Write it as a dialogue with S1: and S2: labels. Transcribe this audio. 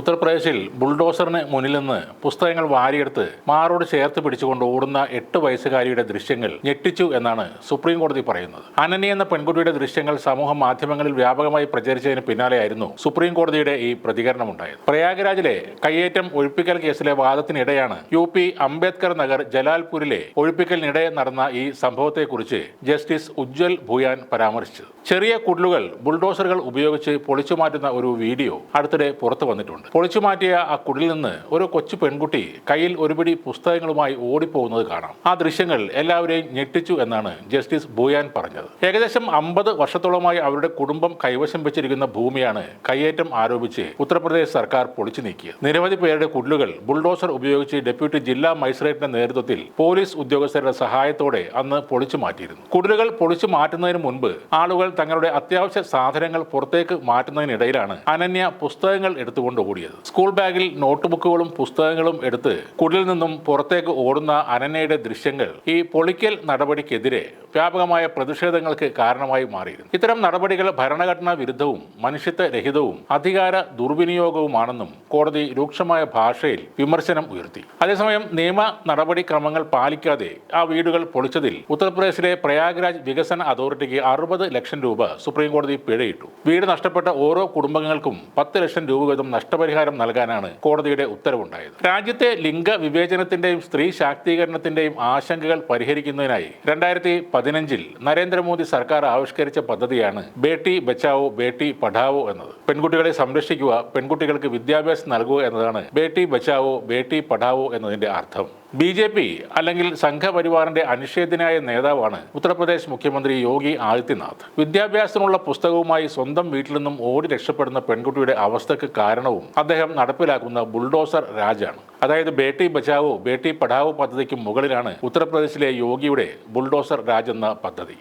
S1: ഉത്തർപ്രദേശിൽ ബുൾഡോസറിന് മുന്നിൽ നിന്ന് പുസ്തകങ്ങൾ വാരിയെടുത്ത് മാറോട് ചേർത്ത് പിടിച്ചുകൊണ്ട് ഓടുന്ന എട്ട് വയസ്സുകാരിയുടെ ദൃശ്യങ്ങൾ ഞെട്ടിച്ചു എന്നാണ് സുപ്രീം കോടതി പറയുന്നത്. അനന്യ എന്ന പെൺകുട്ടിയുടെ ദൃശ്യങ്ങൾ സമൂഹ മാധ്യമങ്ങളിൽ വ്യാപകമായി പ്രചരിച്ചതിന് പിന്നാലെയായിരുന്നു സുപ്രീം കോടതിയുടെ ഈ പ്രതികരണമുണ്ടായത്. പ്രയാഗ്രാജിലെ കയ്യേറ്റം ഒഴിപ്പിക്കൽ കേസിലെ വാദത്തിനിടെയാണ് യു പി അംബേദ്കർ നഗർ ജലാൽപൂരിലെ ഒഴിപ്പിക്കലിനിടെ നടന്ന ഈ സംഭവത്തെക്കുറിച്ച് ജസ്റ്റിസ് ഉജ്ജൽ ഭൂയാൻ പരാമർശിച്ചത്. ചെറിയ കുടലുകൾ ബുൾഡോസറുകൾ ഉപയോഗിച്ച് പൊളിച്ചുമാറ്റുന്ന ഒരു വീഡിയോ അടുത്തിടെ പുറത്തു വന്നിട്ടുണ്ട്. പൊളിച്ചു മാറ്റിയ ആ കുടിൽ നിന്ന് ഒരു കൊച്ചു പെൺകുട്ടി കയ്യിൽ ഒരുപിടി പുസ്തകങ്ങളുമായി ഓടിപ്പോകുന്നത് കാണാം. ആ ദൃശ്യങ്ങൾ എല്ലാവരെയും ഞെട്ടിച്ചു എന്നാണ് ജസ്റ്റിസ് ബോയാൻ പറഞ്ഞത്. ഏകദേശം അമ്പത് വർഷത്തോളമായി അവരുടെ കുടുംബം കൈവശം വെച്ചിരിക്കുന്ന ഭൂമിയാണ് കയ്യേറ്റം ആരോപിച്ച് ഉത്തർപ്രദേശ് സർക്കാർ പൊളിച്ചു നീക്കിയത്. നിരവധി പേരുടെ കുടിലുകൾ ബുൾഡോസർ ഉപയോഗിച്ച് ഡെപ്യൂട്ടി ജില്ലാ മജിസ്ട്രേറ്റിന്റെ നേതൃത്വത്തിൽ പോലീസ് ഉദ്യോഗസ്ഥരുടെ സഹായത്തോടെ അന്ന് പൊളിച്ചു മാറ്റിയിരുന്നു. കുടിലുകൾ പൊളിച്ചു മാറ്റുന്നതിന് മുൻപ് ആളുകൾ തങ്ങളുടെ അത്യാവശ്യ സാധനങ്ങൾ പുറത്തേക്ക് മാറ്റുന്നതിനിടയിലാണ് അനന്യ പുസ്തകങ്ങൾ എടുത്തുകൊണ്ട് ഓടിയത് സ്കൂൾ ബാഗിൽ നോട്ട് ബുക്കുകളും പുസ്തകങ്ങളും എടുത്ത് കുടിലിൽ നിന്നും പുറത്തേക്ക് ഓടുന്ന അനനയുടെ ദൃശ്യങ്ങൾ ഈ പൊളിക്കൽ നടപടിക്കെതിരെ വ്യാപകമായ പ്രതിഷേധങ്ങൾക്ക് കാരണമായി മാറിയിരുന്നു. ഇത്തരം നടപടികൾ ഭരണഘടനാ വിരുദ്ധവും മനുഷ്യത്വ രഹിതവും അധികാര ദുർവിനിയോഗവുമാണെന്നും കോടതി രൂക്ഷമായ ഭാഷയിൽ വിമർശനം ഉയർത്തി. അതേസമയം നിയമ നടപടിക്രമങ്ങൾ പാലിക്കാതെ ആ വീടുകൾ പൊളിച്ചതിൽ ഉത്തർപ്രദേശിലെ പ്രയാഗ്രാജ് വികസന അതോറിറ്റിക്ക് അറുപത് ലക്ഷം രൂപ സുപ്രീം കോടതി പിഴയിട്ടു. വീട് നഷ്ടപ്പെട്ട ഓരോ കുടുംബങ്ങൾക്കും പത്ത് ലക്ഷം രൂപ വീതം നഷ്ടപരിഹാരം നൽകാനാണ് കോടതിയുടെ ഉത്തരവുണ്ടായത്. രാജ്യത്തെ ലിംഗ വിവേചനത്തിന്റെയും സ്ത്രീ ശാക്തീകരണത്തിന്റെയും ആശങ്കകൾ പരിഹരിക്കുന്നതിനായി രണ്ടായിരത്തി പതിനഞ്ചിൽ നരേന്ദ്രമോദി സർക്കാർ ആവിഷ്കരിച്ച പദ്ധതിയാണ് ബേട്ടി ബച്ചാവോ ബേട്ടി പഠാവോ എന്നത്. പെൺകുട്ടികളെ സംരക്ഷിക്കുക പെൺകുട്ടികൾക്ക് വിദ്യാഭ്യാസം നൽകുക എന്നതാണ് ബേട്ടി ബച്ചാവോ ബേട്ടി പഠാവോ എന്നതിന്റെ അർത്ഥം. ബി ജെ പി അല്ലെങ്കിൽ സംഘപരിവാറിന്റെ അനിഷേധ്യനായ നേതാവാണ് ഉത്തർപ്രദേശ് മുഖ്യമന്ത്രി യോഗി ആദിത്യനാഥ്. വിദ്യാഭ്യാസത്തിനുള്ള പുസ്തകവുമായി സ്വന്തം വീട്ടിൽ നിന്നും ഓടി രക്ഷപ്പെടുന്ന പെൺകുട്ടിയുടെ അവസ്ഥയ്ക്ക് കാരണവും അദ്ദേഹം നടപ്പിലാക്കുന്ന ബുൾഡോസർ രാജാണ്. അതായത് ബേട്ടി ബച്ചാവോ ബേട്ടി പഠാവോ പദ്ധതിക്ക് മുകളിലാണ് ഉത്തർപ്രദേശിലെ യോഗിയുടെ ബുൾഡോസർ രാജ് എന്ന പദ്ധതി.